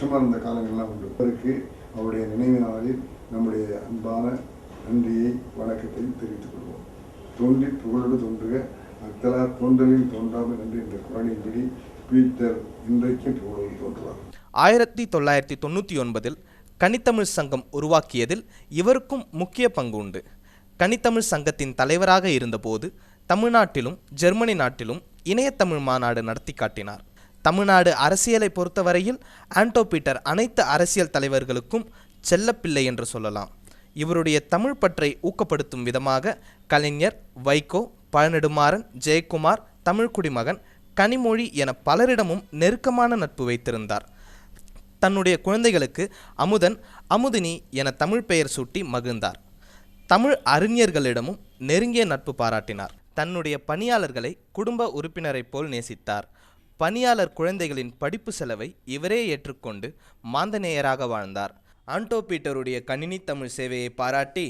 கஷ்டமாக இருந்த காலங்கள்லாம் உண்டு. அவருக்கு அவருடைய நினைவு நாளில் நம்முடைய அன்பான நன்றியை வணக்கத்தை தெரிவித்துக் கொள்வோம். தோன்றி புகழோடு தோன்றுக. அத்தலார் தோன்றலில் தோன்றாமல் நன்றி என்ற குரலின்படி பீட்டர் இன்றைக்கும் புகழோடு தோன்றுவார். ஆயிரத்தி தொள்ளாயிரத்தி தொண்ணூற்றி ஒன்பதில் கனித்தமிழ் சங்கம் உருவாக்கியதில் இவருக்கும் முக்கிய பங்கு உண்டு. கனித்தமிழ் சங்கத்தின் தலைவராக இருந்தபோது தமிழ்நாட்டிலும் ஜெர்மனி நாட்டிலும் இணையத்தமிழ் மாநாடு நடத்தி காட்டினார். தமிழ்நாடு அரசியலை பொறுத்தவரையில் ஆண்டோ பீட்டர் அனைத்து அரசியல் தலைவர்களுக்கும் செல்லப்பிள்ளை என்று சொல்லலாம். இவருடைய தமிழ் பற்றை ஊக்கப்படுத்தும் விதமாக கலைஞர் வைகோ பழநெடுமாறன் ஜெயக்குமார் தமிழ்குடிமகன் கனிமொழி என பலரிடமும் நெருக்கமான நட்பு வைத்திருந்தார். தன்னுடைய குழந்தைகளுக்கு அமுதன் அமுதினி என தமிழ் பெயர் சூட்டி மகிழ்ந்தார். தமிழ் அறிஞர்களிடமும் நெருங்கிய நட்பு பாராட்டினார். தன்னுடைய பணியாளர்களை குடும்ப உறுப்பினரைப் போல் நேசித்தார். பணியாளர் குழந்தைகளின் படிப்பு செலவை இவரே ஏற்றுக்கொண்டு மாந்தநேயராக வாழ்ந்தார். ஆண்டோ பீட்டருடைய கணினி தமிழ் சேவையை பாராட்டி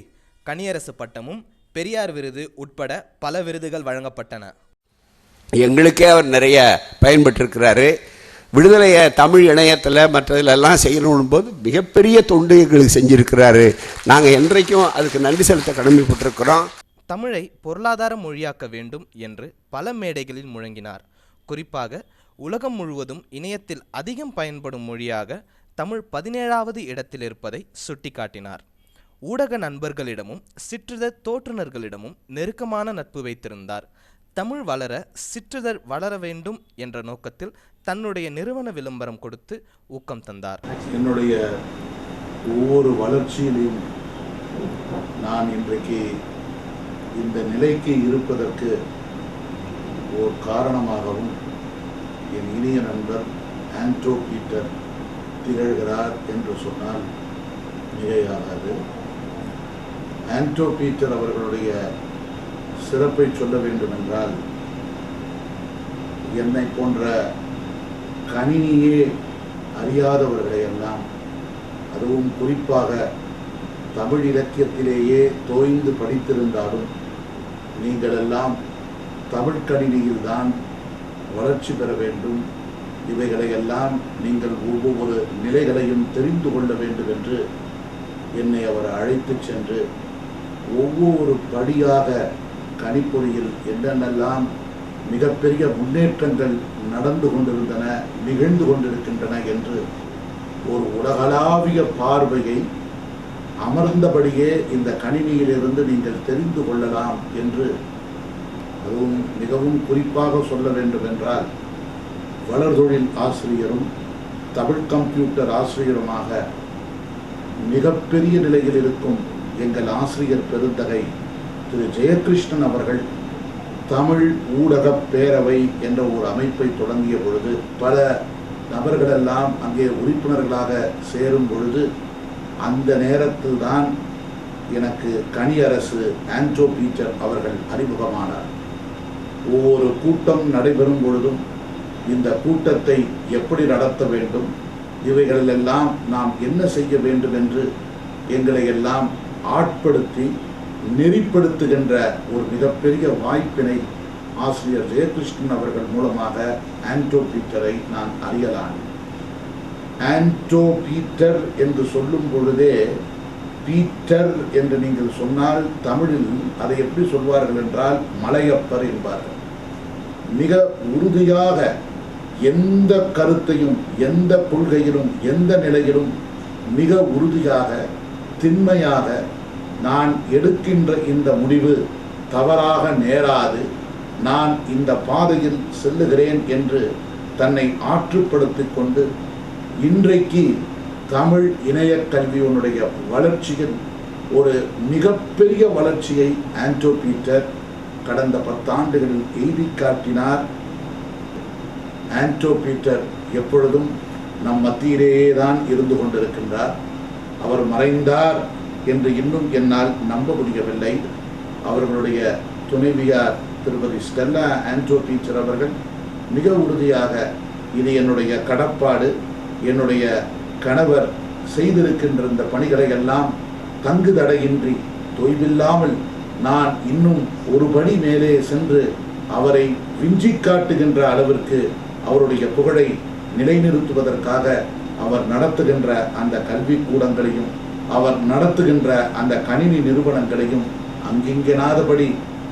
கனியரசு பட்டமும் பெரியார் விருது உட்பட பல விருதுகள் வழங்கப்பட்டன. எங்களுக்கே அவர் நிறைய பயன்பட்டிருக்கிறாரு விடுதலையை தமிழ் இணையத்தில் மற்றதுலெல்லாம் செய்யணும் போது மிகப்பெரிய தொண்டு எங்களுக்கு செஞ்சிருக்கிறாரு. நாங்கள் என்றைக்கும் அதுக்கு நன்றி செலுத்த கடமைப்பட்டிருக்கிறோம். தமிழை பொருளாதார மொழியாக்க வேண்டும் என்று பல மேடைகளில் முழங்கினார். குறிப்பாக உலகம் முழுவதும் இணையத்தில் அதிகம் பயன்படும் மொழியாக தமிழ் பதினேழாவது இடத்தில் இருப்பதை சுட்டிக்காட்டினார். ஊடக நண்பர்களிடமும் சிற்றிதழ் தோற்றுநர்களிடமும் நெருக்கமான நட்பு வைத்திருந்தார். தமிழ் வளர சிற்றிதழ் வளர வேண்டும் என்ற நோக்கத்தில் தன்னுடைய நிறுவன விளம்பரம் கொடுத்து ஊக்கம் தந்தார். என்னுடைய ஒவ்வொரு வளர்ச்சியிலும் நான் இன்றைக்கு இந்த நிலைக்கு இருப்பதற்கு ஓர் காரணமாகவும் என் இனிய நண்பர் ஆண்டோ பீட்டர் திகழ்கிறார் என்று சொன்னால் மிகையாகாது. ஆண்டோ பீட்டர் அவர்களுடைய சிறப்பை சொல்ல வேண்டும் என்றால் என்னை போன்ற கணினியே அறியாதவர்களை எல்லாம் அதுவும் குறிப்பாக தமிழ் இலக்கியத்திலேயே தோய்ந்து படித்திருந்தாலும் நீங்கள் எல்லாம் தமிழ் கணினியில்தான் வளர்ச்சி பெற வேண்டும். இவைகளை எல்லாம் நீங்கள் ஒவ்வொரு நிலைகளையும் தெரிந்து கொள்ள வேண்டும் என்று என்னை அவர் அழைத்துச் சென்று ஒவ்வொரு படியாக கணிப்பொறியில் என்னென்னலாம் மிகப்பெரிய முன்னேற்றங்கள் நடந்து கொண்டிருந்தன நிகழ்ந்து கொண்டிருக்கின்றன என்று ஒரு உலகளாவிய பார்வையை அமர்ந்தபடியே இந்த கணினியிலிருந்து நீங்கள் தெரிந்து கொள்ளலாம் என்று அதுவும் மிகவும் குறிப்பாக சொல்ல வேண்டும் என்றால் வளர்தொழில் ஆசிரியரும் தமிழ் கம்ப்யூட்டர் ஆசிரியருமாக மிகப்பெரிய நிலையில் இருக்கும் எங்கள் ஆசிரியர் பெருந்தகை திரு. ஜெயகிருஷ்ணன் அவர்கள் தமிழ் ஊடக பேரவை என்ற ஒரு அமைப்பை தொடங்கிய பொழுது பல நபர்களெல்லாம் அங்கே உறுப்பினர்களாக சேரும் பொழுது அந்த நேரத்தில் தான் எனக்கு கனியரசு ஆன்டோ பீட்டர் அவர்கள் அறிமுகமானார். ஒவ்வொரு கூட்டம் நடைபெறும் பொழுதும் இந்த கூட்டத்தை எப்படி நடத்த வேண்டும்? இவைகளிலெல்லாம் நாம் என்ன செய்ய வேண்டும் என்று எங்களை எல்லாம் ஆட்படுத்தி நெறிப்படுத்துகின்ற ஒரு மிகப்பெரிய வாய்ப்பினை ஆசிரியர் ஜெயகிருஷ்ணன் அவர்கள் மூலமாக ஆன்டோ பீட்டரை நான் அறியலாம் ஆன்டோ பீட்டர் என்று சொல்லும் பொழுதே பீட்டர் என்று நீங்கள் சொன்னால் தமிழில் அதை எப்படி சொல்வார்கள் என்றால் மலையப்பர் என்பார்கள். மிக உறுதியாக எந்த கருத்தையும் எந்த கொள்கையிலும் எந்த நிலையிலும் மிக உறுதியாக திண்மையாக நான் எடுக்கின்ற இந்த முடிவு தவறாக நேராது நான் இந்த பாதையில் செல்லுகிறேன் என்று தன்னை ஆற்றுப்படுத்திக் கொண்டு இன்றைக்கு தமிழ் இணைய கல்வியினுடைய வளர்ச்சியின் ஒரு மிகப்பெரிய வளர்ச்சியை ஆண்டோ பீட்டர் கடந்த பத்தாண்டுகளில் எய்தி காட்டினார். ஆண்டோ பீட்டர் எப்பொழுதும் நம் மத்தியிலேயே தான் இருந்து கொண்டிருக்கின்றார். அவர் மறைந்தார் என்று இன்னும் என்னால் நம்ப முடியவில்லை. அவர்களுடைய துணைவியார் திருமதி ஸ்டெல்லா ஆண்டோ பீச்சர் அவர்கள் மிக உறுதியாக இது என்னுடைய கடப்பாடு என்னுடைய கணவர் செய்திருக்கின்ற இந்த பணிகளை எல்லாம் தங்கு தடையின்றி தொய்வில்லாமல் நான் இன்னும் ஒரு படி மேலே சென்று அவரை விஞ்சி காட்டுகின்ற அளவிற்கு அவருடைய புகழை நிலைநிறுத்துவதற்காக அவர் நடத்துகின்ற அந்த கல்வி கூடங்களையும் அவர் நடத்துகின்ற அந்த கணினி நிறுவனங்களையும் அங்கிங்கனாதபடி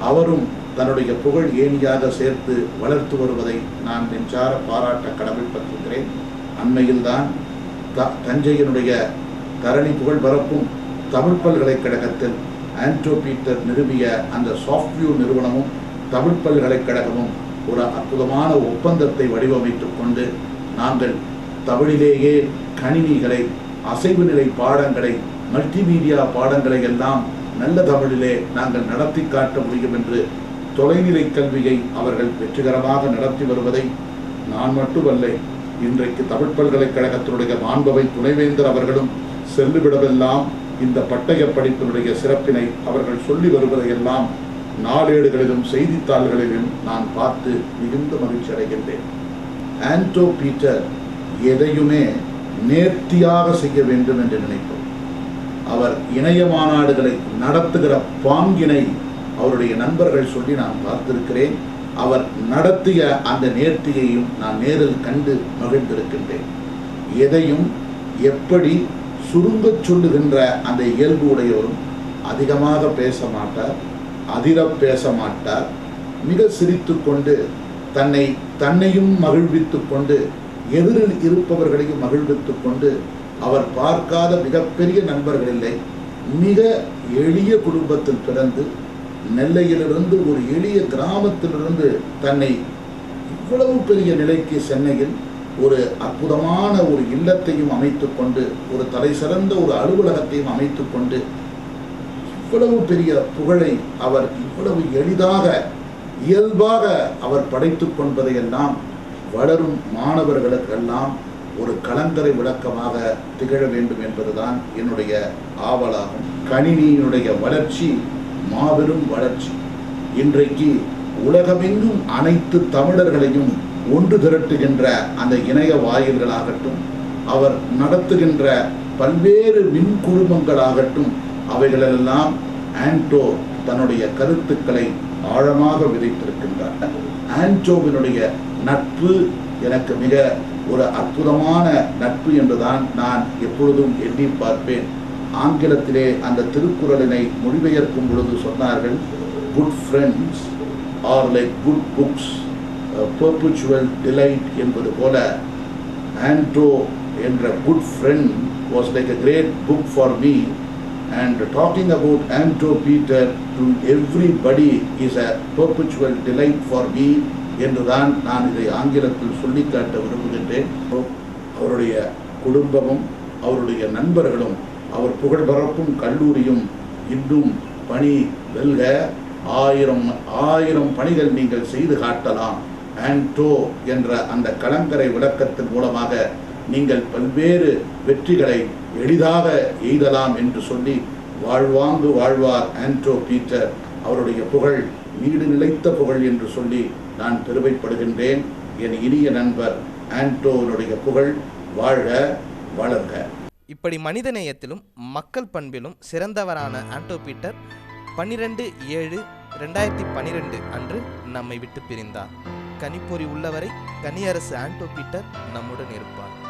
அவரும் தன்னுடைய புகழ் ஏணியாக சேர்த்து வளர்த்து வருவதை நான் நெஞ்சார பாராட்ட கடமைப்பட்டிருக்கிறேன். அண்மையில்தான் த தஞ்சையினுடைய தரணி புகழ் பரப்பும் தமிழ் பல்கலைக்கழகத்தில் ஆன்டோ பீட்டர் நிறுவிய அந்த சாஃப்ட்வியூ நிறுவனமும் தமிழ் பல்கலைக்கழகமும் ஒரு அற்புதமான ஒப்பந்தத்தை வடிவமைத்துக் கொண்டு நாங்கள் தமிழிலேயே கணினிகளை அசைவு நிலை பாடங்களை மல்டிமீடியா பாடங்களை எல்லாம் நல்ல தமிழிலே நாங்கள் நடத்தி காட்ட முடியும் என்று தொலைநிலை கல்வியை அவர்கள் வெற்றிகரமாக நடத்தி வருவதை நான் மட்டுமல்ல இன்றைக்கு தமிழ் பல்கலைக்கழகத்தினுடைய மாண்பவை துணைவேந்தர் அவர்களும் செல்லுவிடமெல்லாம் இந்த பட்டய படிப்பினுடைய சிறப்பினை அவர்கள் சொல்லி வருவதையெல்லாம் நாளேடுகளிலும் செய்தித்தாள்களிலும் நான் பார்த்து மிகுந்த மகிழ்ச்சி அடைகின்றேன். ஆன்டோ பீட்டர் எதையுமே நேர்த்தியாக செய்ய வேண்டும் என்று நினைப்போம் அவர் இணைய மாநாடுகளை நடத்துகிற பாங்கினை அவருடைய நண்பர்கள் சொல்லி நான் பார்த்திருக்கிறேன். அவர் நடத்திய அந்த நேர்த்தியையும் நான் நேரில் கண்டு மகிழ்ந்திருக்கின்றேன். எதையும் எப்படி சுருங்கச் சொல்லுகின்ற அந்த இயல்பு உடையவரும் அதிகமாக பேச மாட்டார் அதிர பேச மாட்டார் மிக சிரித்து கொண்டு தன்னை தன்னையும் மகிழ்வித்து கொண்டு எதிரில் இருப்பவர்களையும் மகிழ்வித்து கொண்டு அவர் பார்க்காத மிகப்பெரிய நண்பர்கள் இல்லை மிக எளிய குடும்பத்தில் பிறந்து நெல்லையிலிருந்து ஒரு எளிய கிராமத்திலிருந்து தன்னை இவ்வளவு பெரிய நிலைக்கு சென்னையில் ஒரு அற்புதமான ஒரு இல்லத்தையும் அமைத்துக்கொண்டு ஒரு தலை சிறந்த ஒரு அலுவலகத்தையும் அமைத்துக்கொண்டு இவ்வளவு பெரிய புகழை அவர் இவ்வளவு எளிதாக இயல்பாக அவர் படைத்துக் கொண்டதையெல்லாம் வளரும் மாணவர்களுக்கெல்லாம் ஒரு கலங்கரை விளக்கமாக திகழ வேண்டும் என்பதுதான் என்னுடைய ஆவலாகும். கணினியினுடைய வளர்ச்சி மாபெரும் வளர்ச்சி. இன்றைக்கு உலகமெங்கும் அனைத்து தமிழர்களையும் ஒன்று திரட்டுகின்ற அந்த இணைய வாயில்களாகட்டும் அவர் நடத்துகின்ற பல்வேறு மின் குழுமங்களாகட்டும் அவைகளெல்லாம் ஆன்டோ தன்னுடைய கருத்துக்களை ஆழமாக விதைத்திருக்கின்றார் ஆன்டோவினுடைய நட்பு எனக்கு மிக ஒரு அற்புதமான நட்பு என்றுதான் நான் எப்பொழுதும் எண்ணி பார்ப்பேன். ஆங்கிலத்திலே அந்த திருக்குறளினை மொழிபெயர்க்கும் பொழுது சொன்னார்கள் good friends are like good books perpetual delight என்பது போல ஆண்ட்ரோ என்ற good friend was like a great book for me and talking about Anto Peter to everybody is a perpetual delight for me என்றுதான் நான் இதை ஆங்கிலத்தில் சொல்லிக்காட்ட விரும்புகின்றேன். அவருடைய குடும்பமும் அவருடைய நண்பர்களும் அவர் புகழ் பரப்பும் கல்லூரியும் இன்றும் பணி வெல்க ஆயிரம் ஆயிரம் பணிகள் நீங்கள் செய்து காட்டலாம். ஆன்டோ என்ற அந்த கலங்கரை விளக்கத்தின் மூலமாக நீங்கள் பல்வேறு வெற்றிகளை எளிதாக எய்தலாம் என்று சொல்லி வாழ்வாங்கு வாழ்வார் ஆன்டோ பீட்டர். அவருடைய புகழ் நீடு நிலைத்த புகழ் என்று சொல்லி நான் பெருமைப்படுகின்றேன். என் இனிய நண்பர் ஆன்டோனுடைய புகழ் வாழ்க வளர்க. இப்படி மனிதநேயத்திலும் மக்கள் பண்பிலும் சிறந்தவரான ஆண்டோ பீட்டர் ஏழு ரெண்டாயிரத்தி பன்னிரெண்டு அன்று நம்மை விட்டு பிரிந்தார். கனிப்பொறி உள்ளவரை கனியரசு ஆண்டோ பீட்டர் நம்முடன் இருப்பார்.